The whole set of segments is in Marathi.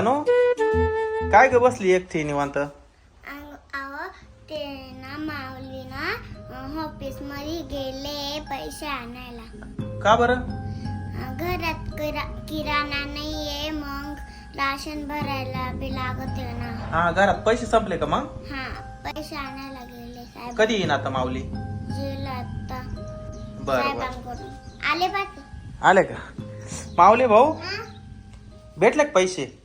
तनु काय ग बसली एकटी निवांत? अहो ते ना माऊली ना ऑफिसमध्ये गेले पैसे आणायला. का बरं? घरात किरा किराणा नाहीये मग राशन भरायला बी लागत ना. हा घरात पैसे संपले का मग? हा पैसे आणायला गेले साहेब. कधी येईन आता माऊली? गेला आता. बर आले ते. आले का? माऊली भाऊ? भेटले का पैसे?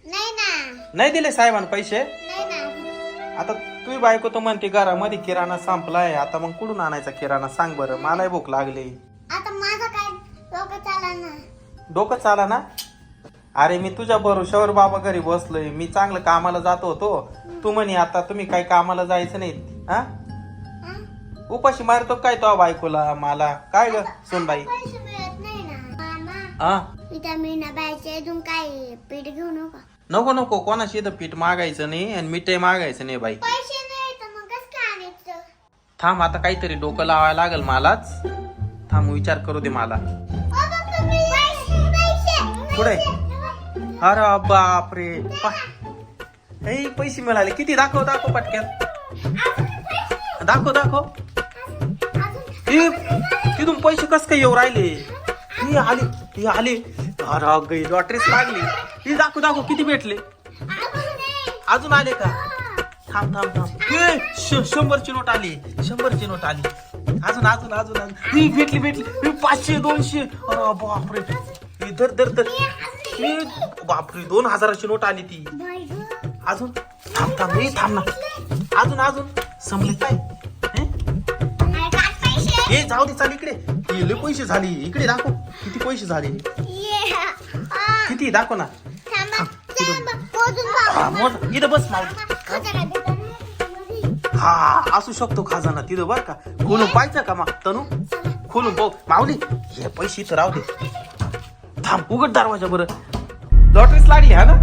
नाही दिले साहेबांना पैसे? नाही ना. आता तुझी बायको तर म्हणते घरामध्ये किराणा संपलाय आता मग कुठून आणायचा किराणा? सांग बरं मलाही भूक लागली. आता माझं काय? डोकं चाला ना. डोकं चाला ना? अरे मी तुझ्या भरोशावर बाबा घरी बसलोय. मी चांगलं कामाला जातो होतो. तू म्हणे आता तुम्ही काही कामाला जायचं नाही. हा? उपाशी मारतो काय तो बायकोला? मला? काय ग सुनबाई? पैसे मिळत नाही ना. मामा हा विटामिन अजून काय पीठ घेऊ नका. नको नको कोणाशी इथं पीठ मागायचं नाही आणि मिठे मागायचं नाही बाई. पैसे नाही तर मग कसं काय आणायचं? थांब आता काहीतरी डोकं लावायला लागल मलाच. थांब विचार करू दे मला. ओ बाप्पा, पैसे पैसे पुढे. अरे बापरे. पा ए पैसे मिळाले. किती? दाखव दाखव पटक्यात. दाखव दाखव. ए, तिथून पैसे कस काय येऊ राहिले? हे आले हे आले. अरे गई लॉटरीच लागली. हे दाखव दाखव किती भेटले? अजून आले का? थांब थांब थांब. श- शंभरची नोट आली. शंभरची नोट आली. अजून अजून अजून अजून. ही भेटली भेटली. ही पाचशे दोनशे. अरे बापरे. ही धर धर धर. ही बापरे दोन हजाराची नोट आली ती. अजून? थांब थांब हे थांब ना. अजून अजून. संपले काय? हे? ए जाऊ दे चाल इकडे. हे लय पैसे झाले. इकडे दाखव. किती पैसे झाले? किती? दाखव ना. हा मोज इथं बस मावली. हा असू शकतो खजाना तिथं बर का. खोलून पाहायचं का मग तनू? खोलून पाहू. माऊली हे पैसे इथं राहू दे. थांब उघड दरवाजा बरं. लॉटरीच लागली हा ना?